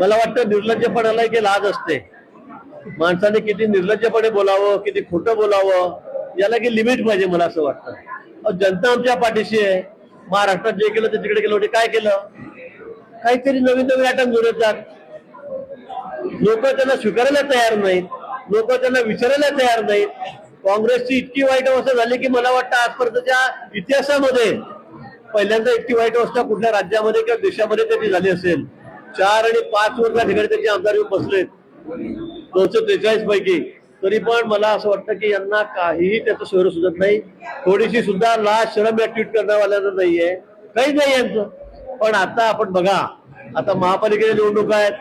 मला वाटतं निर्लज्जपणाला की लाज असते. माणसाने किती निर्लज्जपणे बोलावं किती खोटं बोलावं याला की लिमिट पाहिजे मला असं वाटतं. जनता आमच्या पाठीशी आहे. महाराष्ट्रात जे केलं ते तिकडे केलं होते काय केलं? काहीतरी नवीन नवीन आयटम घेऊन येतात. लोक त्यांना स्वीकारायला तयार नाहीत. लोक त्यांना विचारायला तयार नाहीत. काँग्रेसची इतकी वाईट अवस्था झाली की मला वाटतं आजपर्यंतच्या इतिहासामध्ये पहिल्यांदा इतकी वाईट अवस्था कुठल्या राज्यामध्ये किंवा देशामध्ये तरी झाली असेल. चार आणि पाच वर त्या ठिकाणी त्यांचे आमदार येऊन बसलेत. दोनशे त्रेचाळीस पैकी. तरी पण मला असं वाटतं की यांना काहीही त्याचं शहर सुचत नाही. थोडीशी सुद्धा लाज शरम या ट्विट करण्यावाल्यांना नाहीये. काहीच नाही यांचं. पण आता आपण बघा. आता महापालिकेच्या निवडणूक आहेत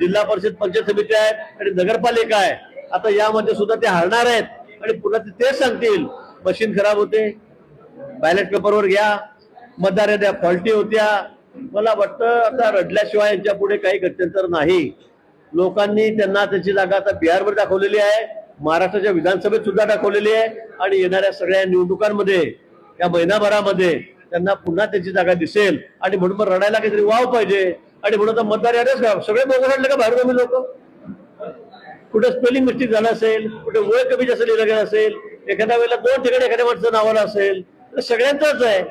जिल्हा परिषद पंचायत समिती आहेत आणि नगरपालिका आहे. आता यामध्ये सुद्धा ते हारणार आहेत आणि पुन्हा ते तेच सांगतील. मशीन खराब होते. बॅलेट पेपरवर घ्या. मतदार फॉल्टी होत्या. मला वाटतं आता रडल्याशिवाय यांच्या पुढे काही गत्यंतर नाही. लोकांनी त्यांना त्याची जागा आता बिहारवर दाखवलेली आहे महाराष्ट्राच्या विधानसभेत सुद्धा दाखवलेली आहे आणि येणाऱ्या सगळ्या निवडणुकांमध्ये या महिनाभरामध्ये त्यांना पुन्हा त्याची जागा दिसेल. आणि म्हणून मग रडायला काहीतरी वाव पाहिजे. आणि म्हणून आता मतदार यादच घ्या. सगळे बोगस आणले का बाहेर कमी लोक? कुठे स्पेलिंग मिस्टेक झालं असेल कुठे वय कमी जास्त लिहिलं गेलं असेल एखाद्या वेळेला दोन ठिकाणी एखाद्या माणसं नावाला असेल तर सगळ्यांचंच आहे.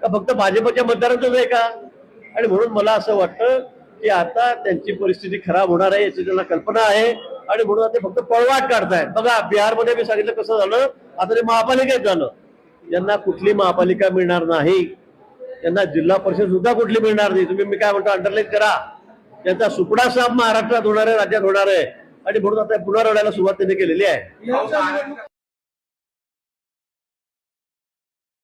का फक्त भाजपच्या मतदारांचंच आहे का? आणि म्हणून मला असं वाटतं की आता त्यांची परिस्थिती खराब होणार आहे याची त्यांना कल्पना आहे. आणि म्हणून आता ते फक्त पळवाट काढतायत. बघा बिहारमध्ये मी सांगितलं कसं झालं? आता ते महापालिकेत झालं. यांना कुठली महापालिका मिळणार नाही. त्यांना जिल्हा परिषद सुद्धा कुठली मिळणार नाही. तुम्ही मी काय म्हणतो अंडरलाईन करा. त्यांचा सुपडा साप महाराष्ट्रात होणार आहे राज्यात होणार आहे. आणि म्हणून आता पुन्हा रडायला सुरुवात त्यांनी केलेली आहे.